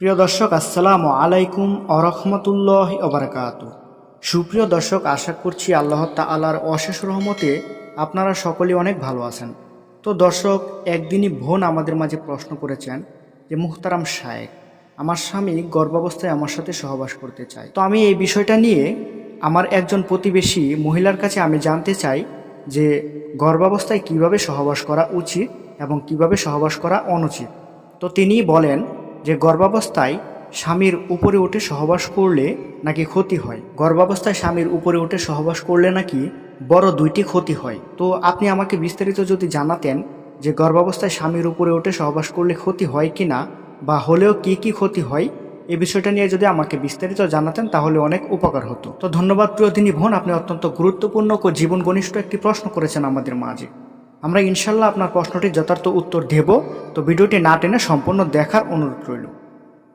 প্রিয় দর্শক, আসসালামু আলাইকুম আরহামতুল্লাহ ওবরাকাত সুপ্রিয় দর্শক, আশা করছি আল্লাহ তাআলার অশেষ রহমতে আপনারা সকলে অনেক ভালো আছেন। তো দর্শক, একদিনই বোন আমাদের মাঝে প্রশ্ন করেছেন যে মুখতারাম শায়েক, আমার স্বামী গর্ভাবস্থায় আমার সাথে সহবাস করতে চায়। তো আমি এই বিষয়টা নিয়ে আমার একজন প্রতিবেশী মহিলার কাছে আমি জানতে চাই যে, গর্ভাবস্থায় কীভাবে সহবাস করা উচিত এবং কীভাবে সহবাস করা অনুচিত? তো তিনি বলেন যে গর্ভাবস্থায় স্বামীর উপরে উঠে সহবাস করলে নাকি ক্ষতি হয়? গর্ভাবস্থায় স্বামীর উপরে উঠে সহবাস করলে নাকি বড় দুইটি ক্ষতি হয়? তো আপনি আমাকে বিস্তারিত যদি জানাতেন যে গর্ভাবস্থায় স্বামীর উপরে উঠে সহবাস করলে ক্ষতি হয় কি না, বা হলেও কি কি ক্ষতি হয় এই বিষয়টা নিয়ে যদি আমাকে বিস্তারিত জানাতেন তাহলে অনেক উপকার হতো। তো ধন্যবাদ প্রিয় দিনী বোন, আপনি অত্যন্ত গুরুত্বপূর্ণ ও জীবন ঘনিষ্ঠ একটি প্রশ্ন করেছেন আমাদের মাঝে। আমরা ইনশাল্লাহ আপনার প্রশ্নটির যথার্থ উত্তর দেব। তো ভিডিওটি না টেনে সম্পূর্ণ দেখার অনুরোধ রইল।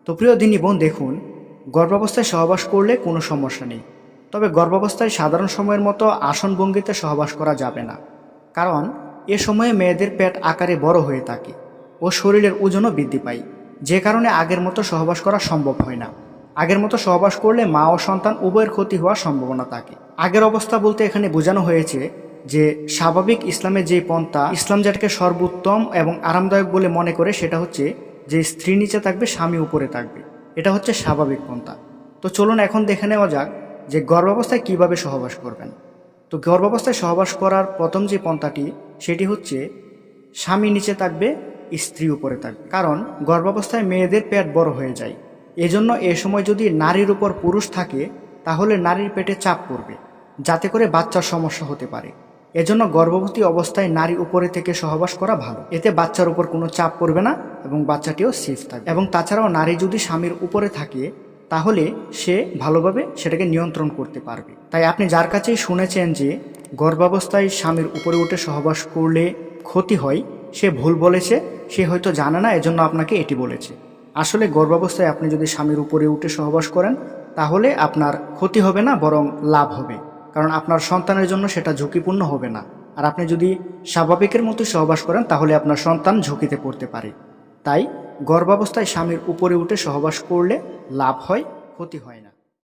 তো প্রিয় দিনী বোন, দেখুন, গর্ভাবস্থায় সহবাস করলে কোনো সমস্যা নেই। তবে গর্ভাবস্থায় সাধারণ সময়ের মতো আসন ভঙ্গিতে সহবাস করা যাবে না। কারণ, এ সময়ে মেয়েদের পেট আকারে বড় হয়ে থাকে ও শরীরের ওজনও বৃদ্ধি পায়। যে কারণে আগের মতো সহবাস করা সম্ভব হয় না। আগের মতো সহবাস করলে মা ও সন্তান উভয়ের ক্ষতি হওয়ার সম্ভাবনা থাকে। আগের অবস্থা বলতে এখানে বোঝানো হয়েছে যে স্বাভাবিক ইসলামের যে পন্থা, ইসলাম যেটাকে সর্বোত্তম এবং আরামদায়ক বলে মনে করে, সেটা হচ্ছে যে স্ত্রী নিচে থাকবে, স্বামী উপরে থাকবে। এটা হচ্ছে স্বাভাবিক পন্থা। তো চলুন এখন দেখে নেওয়া যাক যে গর্ভাবস্থায় কীভাবে সহবাস করবেন। তো গর্ভাবস্থায় সহবাস করার প্রথম যে পন্থাটি, সেটি হচ্ছে স্বামী নিচে থাকবে, স্ত্রী উপরে থাকবে। কারণ গর্ভাবস্থায় মেয়েদের পেট বড় হয়ে যায়। এজন্য এ সময় যদি নারীর উপর পুরুষ থাকে, তাহলে নারীর পেটে চাপ পড়বে, যাতে করে বাচ্চার সমস্যা হতে পারে। এজন্য গর্ভবতী অবস্থায় নারী উপরে থেকে সহবাস করা ভালো। এতে বাচ্চার উপর কোনো চাপ পড়বে না এবং বাচ্চাটিও সেফ থাকবে। এবং তাছাড়াও নারী যদি স্বামীর উপরে থাকে, তাহলে সে ভালোভাবে সেটাকে নিয়ন্ত্রণ করতে পারবে। তাই আপনি যার কাছেই শুনেছেন যে গর্ভাবস্থায় স্বামীর উপরে উঠে সহবাস করলে ক্ষতি হয়, সে ভুল বলেছে, সে হয়তো জানে না, এজন্য আপনাকে এটি বলেছে। আসলে গর্ভাবস্থায় আপনি যদি স্বামীর উপরে উঠে সহবাস করেন, তাহলে আপনার ক্ষতি হবে না, বরং লাভ হবে। কারণ আপনার সন্তানের জন্য সেটা ঝুঁকিপূর্ণ হবে না। আর আপনি যদি স্বাভাবিকের মতো সহবাস করেন, তাহলে আপনার সন্তান ঝুঁকিতে পড়তে পারে। তাই গর্ভাবস্থায় স্বামীর উপরে উঠে সহবাস করলে লাভ হয়, ক্ষতি হয় না।